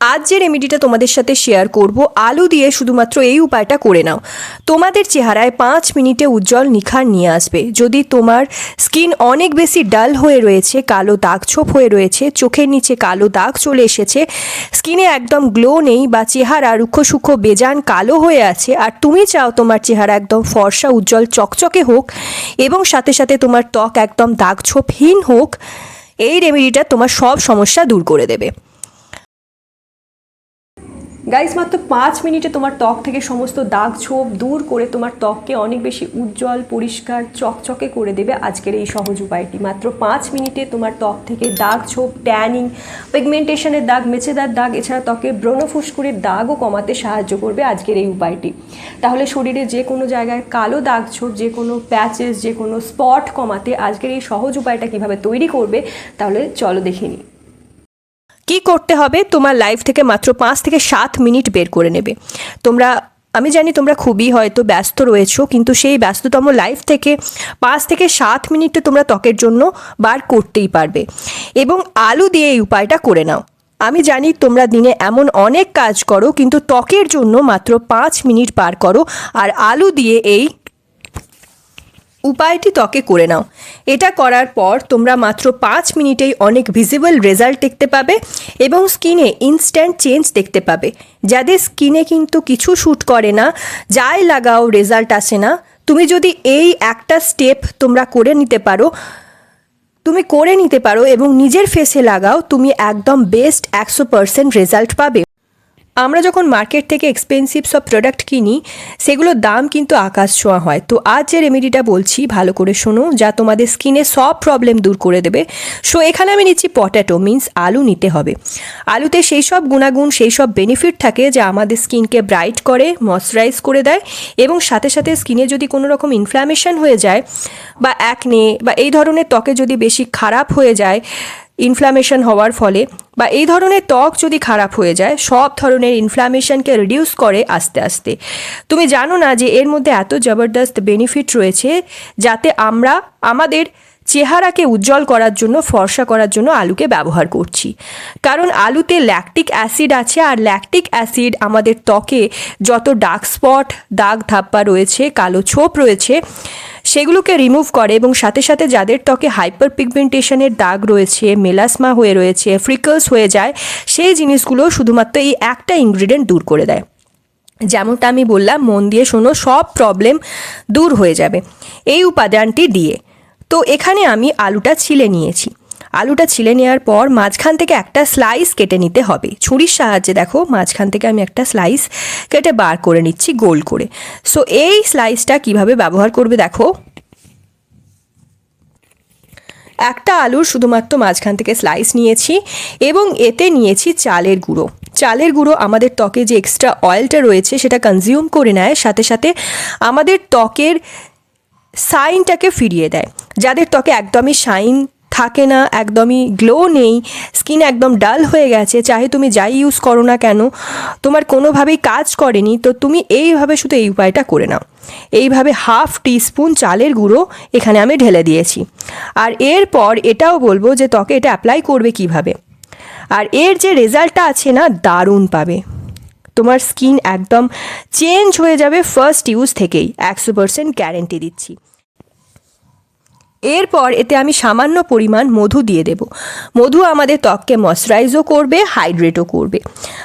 আজ যে রেমেডিটা তোমাদের সাথে শেয়ার করব, আলু দিয়ে শুধুমাত্র এই উপায়টা করে নাও। তোমাদের চেহারায় পাঁচ মিনিটে উজ্জ্বল নিখার নিয়ে আসবে। যদি তোমার স্কিন অনেক বেশি ডাল হয়ে রয়েছে, কালো দাগ ছোপ হয়ে রয়েছে, চোখের নিচে কালো দাগ চলে এসেছে স্কিনে একদম গ্লো নেই বা চেহারা রুক্ষ সূক্ষ্ম বেজান, কালো হয়ে আছে, আর তুমি চাও তোমার চেহারা একদম ফর্সা, উজ্জ্বল, চকচকে হোক, এবং সাথে সাথে তোমার ত্বক একদম দাগ ছোপহীন হোক, এই রেমেডিটা তোমার সব সমস্যা দূর করে দেবে। গাইস মাত্র পাঁচ মিনিটে তোমার ত্বক থেকে সমস্ত দাগ ছোপ দূর করে তোমার ত্বককে অনেক বেশি উজ্জ্বল, পরিষ্কার, চকচকে করে দেবে আজকের এই সহজ উপায়টি। মাত্র পাঁচ মিনিটে তোমার ত্বক থেকে দাগ ছোপ ট্যানিং পিগমেন্টেশনের দাগ, মেচেদার দাগ, এছাড়া ত্বকের ব্রণফুস্কুরের দাগও কমাতে সাহায্য করবে আজকের এই উপায়টি। তাহলে শরীরে যে কোনো জায়গায় কালো দাগ ছোপ, যে কোনো প্যাচেস যে কোনো স্পট কমাতে আজকের এই সহজ উপায়টা কীভাবে তৈরি করবে, তাহলে চলো দেখে নিই। কি করতে হবে তোমার লাইফ থেকে মাত্র পাঁচ থেকে সাত মিনিট বের করে নেবে। তোমরা, আমি জানি তোমরা খুবই হয়তো ব্যস্ত রয়েছো, কিন্তু সেই ব্যস্ততম লাইফ থেকে পাঁচ থেকে সাত মিনিট তো তোমরা ত্বকের জন্য বার করতেই পারবে। এবং আলু দিয়ে এই উপায়টা করে নাও। আমি জানি তোমরা দিনে এমন অনেক কাজ করো, কিন্তু ত্বকের জন্য মাত্র পাঁচ মিনিট বার করো, আর আলু দিয়ে এই উপায়টি ত্বকে করে নাও। এটা করার পর তোমরা মাত্র পাঁচ মিনিটেই অনেক ভিজিবল রেজাল্ট দেখতে পাবে এবং স্কিনে ইনস্ট্যান্ট চেঞ্জ দেখতে পাবে। যাদের স্কিনে কিন্তু কিছু শ্যুট করে না, যাই লাগাও রেজাল্ট আসে না, তুমি যদি এই একটা স্টেপ তোমরা করে নিতে পারো, তুমি করে নিতে পারো এবং নিজের ফেসে লাগাও, তুমি একদম বেস্ট একশো পার্সেন্ট রেজাল্ট পাবে। আমরা যখন মার্কেট থেকে এক্সপেন্সিভ সব প্রোডাক্ট কিনি, সেগুলোর দাম কিন্তু আকাশ ছোঁয়া হয়। তো আজ যে রেমেডিটা বলছি, ভালো করে শোনো, যা তোমাদের স্কিনে সব প্রবলেম দূর করে দেবে। সো এখানে আমি নিচ্ছি পটাটো মিন্স আলু নিতে হবে। আলুতে সেই সব গুণাগুণ, সেই সব বেনিফিট থাকে যা আমাদের স্কিনকে ব্রাইট করে ময়শ্চারাইজ করে দেয় এবং সাথে সাথে স্কিনে যদি কোনো রকম ইনফ্ল্যামেশন হয়ে যায় বা অ্যাকনে বা এই ধরনের ত্বকে যদি বেশি খারাপ হয়ে যায় ইনফ্ল্যামেশন হওয়ার ফলে বা এই ধরনের ত্বক যদি খারাপ হয়ে যায়, সব ধরনের ইনফ্ল্যামেশনকে রিডিউস করে আস্তে আস্তে। তুমি জানো না যে এর মধ্যে এত জবরদস্ত বেনিফিট রয়েছে যাতে আমরা আমাদের চেহারাকে উজ্জ্বল করার জন্য, ফর্সা করার জন্য আলুকে ব্যবহার করছি। কারণ আলুতে ল্যাকটিক অ্যাসিড আছে আর ল্যাকটিক অ্যাসিড আমাদের ত্বকে যত ডার্ক স্পট দাগ ধাপ্পা রয়েছে, কালো ছোপ রয়েছে সেগুলোকে রিমুভ করে এবং সাথে সাথে যাদের ত্বকে হাইপার পিগমেন্টেশনের দাগ রয়েছে মেলাসমা হয়ে রয়েছে ফ্রিকলস হয়ে যায়, সেই জিনিসগুলো শুধুমাত্র এই একটা ইনগ্রিডিয়েন্ট দূর করে দেয়। যেমনটা আমি বললাম, মন দিয়ে শোনো, সব প্রবলেম দূর হয়ে যাবে। এই উপাদানটি দিয়ে। তো এখানে আমি আলুটা ছিলে নিয়েছি। আলুটা ছিলে নেওয়ার পর মাঝখান থেকে একটা স্লাইস কেটে নিতে হবে। ছুরির সাহায্যে দেখো, মাঝখান থেকে আমি একটা স্লাইস কেটে বার করে নিচ্ছি গোল করে। সো এই স্লাইসটা কীভাবে ব্যবহার করবে দেখো। একটা আলুর শুধুমাত্র মাঝখান থেকে স্লাইস নিয়েছি এবং এতে নিয়েছি চালের গুঁড়ো। চালের গুঁড়ো আমাদের ত্বকে যে এক্সট্রা অয়েলটা রয়েছে সেটা কনজিউম করে নেয়, সাথে সাথে আমাদের ত্বকের সাইনটাকে ফিরিয়ে দেয়। যাদের ত্বকে একদমই শাইন থাকে না, একদমই গ্লো নেই স্কিন একদম ডাল হয়ে গেছে, চাহে তুমি যাই ইউজ করো না কেন, তোমার কোনোভাবেই কাজ করেনি, তো তুমি এইভাবে শুধু এই উপায়টা করে নাও। এইভাবে হাফ টিস্পুন চালের গুঁড়ো এখানে আমি ঢেলে দিয়েছি। আর এরপর এটাও বলব যে ত্বকে এটা অ্যাপ্লাই করবে কীভাবে। আর এর যে রেজাল্টটা আছে না, দারুণ পাবে। তোমার স্কিন একদম চেঞ্জ হয়ে যাবে ফার্স্ট ইউজ থেকেই একশো পার্সেন্ট গ্যারেন্টি দিচ্ছি। এরপর এতে আমি সামান্য পরিমাণ মধু দিয়ে দেব। মধু আমাদের ত্বককে ময়শ্চারাইজও করবে হাইড্রেটও করবে।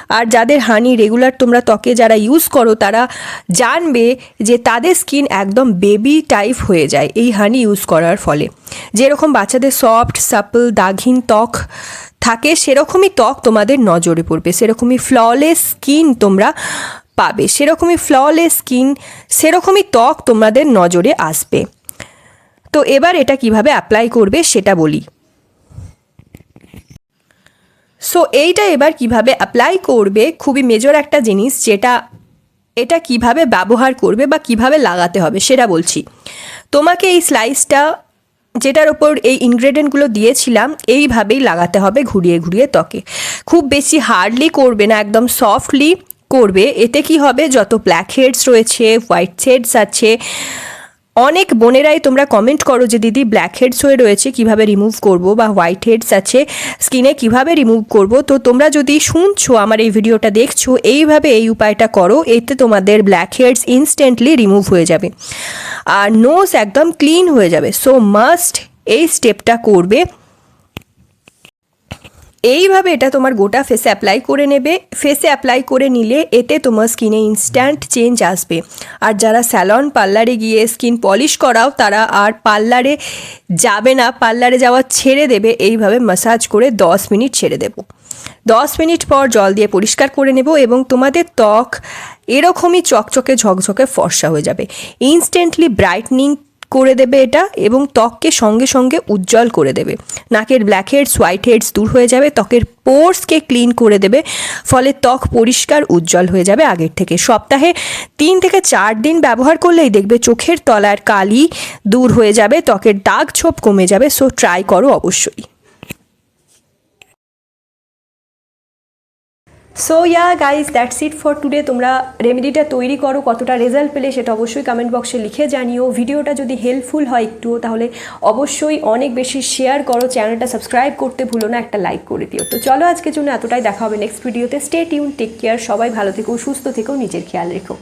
আর যাদের হানি রেগুলার তোমরা ত্বকে যারা ইউজ করো, তারা জানবে যে তাদের স্কিন একদম বেবি টাইপ হয়ে যায় এই হানি ইউজ করার ফলে। যেরকম বাচ্চাদের সফট সাপল দাগহীন ত্বক থাকে, সেরকমই ত্বক তোমাদের নজরে পড়বে। সেরকমই ফ্ললেস স্কিন তোমরা পাবে। সেরকমই ফ্ললেস স্কিন সেরকমই ত্বক তোমাদের নজরে আসবে। তো এবার এটা কীভাবে অ্যাপ্লাই করবে সেটা বলি। সো এইটা এবার কীভাবে অ্যাপ্লাই করবে খুবই মেজর একটা জিনিস যেটা এটা কীভাবে ব্যবহার করবে বা কীভাবে লাগাতে হবে সেটা বলছি। তোমাকে এই স্লাইসটা যেটার ওপর এই ইনগ্রেডিয়েন্টগুলো দিয়েছিলাম, এইভাবেই লাগাতে হবে ঘুরিয়ে ঘুরিয়ে ত্বকে। খুব বেশি হার্ডলি করবে না, একদম সফটলি করবে। এতে কি হবে? যত ব্ল্যাক হেডস রয়েছে হোয়াইট হেডস আছে অনেক বোনেরাই তোমরা কমেন্ট করো যে, দিদি ব্ল্যাক হেডস হয়ে রয়েছে, কীভাবে রিমুভ করব বা হোয়াইট হেডস আছে স্কিনে কীভাবে রিমুভ করব? তো তোমরা যদি শুনছো, আমার এই ভিডিওটা দেখছ, এইভাবে এই উপায়টা করো, এতে তোমাদের ব্ল্যাক হেডস ইনস্ট্যান্টলি রিমুভ হয়ে যাবে। আর নোজ একদম ক্লিন হয়ে যাবে। সো মাস্ট এই স্টেপটা করবে। এইভাবে এটা তোমার গোটা ফেসে অ্যাপ্লাই করে নেবে। ফেসে অ্যাপ্লাই করে নিলে এতে তোমার স্কিনে ইনস্ট্যান্ট চেঞ্জ আসবে। আর যারা স্যালন পার্লারে গিয়ে স্কিন পলিশ করাও, তারা আর পার্লারে যাবে না পার্লারে যাওয়া ছেড়ে দেবে। এইভাবে মাসাজ করে দশ মিনিট ছেড়ে দেবো। দশ মিনিট পর জল দিয়ে পরিষ্কার করে নেব এবং তোমাদের ত্বক এরকমই চকচকে ঝকঝকে ফর্সা হয়ে যাবে। ইনস্ট্যান্টলি ব্রাইটনিং করে দেবে এটা এবং ত্বককে সঙ্গে সঙ্গে উজ্জ্বল করে দেবে। নাকের ব্ল্যাক হেডস হোয়াইট হেডস দূর হয়ে যাবে, ত্বকের পোর্সকে ক্লিন করে দেবে, ফলে ত্বক পরিষ্কার, উজ্জ্বল হয়ে যাবে আগের থেকে। সপ্তাহে তিন থেকে চার দিন ব্যবহার করলেই দেখবে চোখের তলার কালি দূর হয়ে যাবে, ত্বকের দাগ ছোপ কমে যাবে সো ট্রাই করো অবশ্যই। So yeah guys that's it for today তোমরা রেমেডিটা তৈরি করো, কতটা রেজাল্ট পেলে সেটা অবশ্যই কমেন্ট বক্সে লিখে জানিও। ভিডিওটা যদি হেল্পফুল হয় একটুও, তাহলে অবশ্যই অনেক বেশি শেয়ার করো। চ্যানেলটা সাবস্ক্রাইব করতে ভুলো না, একটা লাইক করে দিও। তো চলো আজকের জন্য এতটাই। দেখা হবে নেক্সট ভিডিওতে স্টে টিউন টেক কেয়ার সবাই ভালো থেকো, সুস্থ থেকো, নিজের খেয়াল রেখো।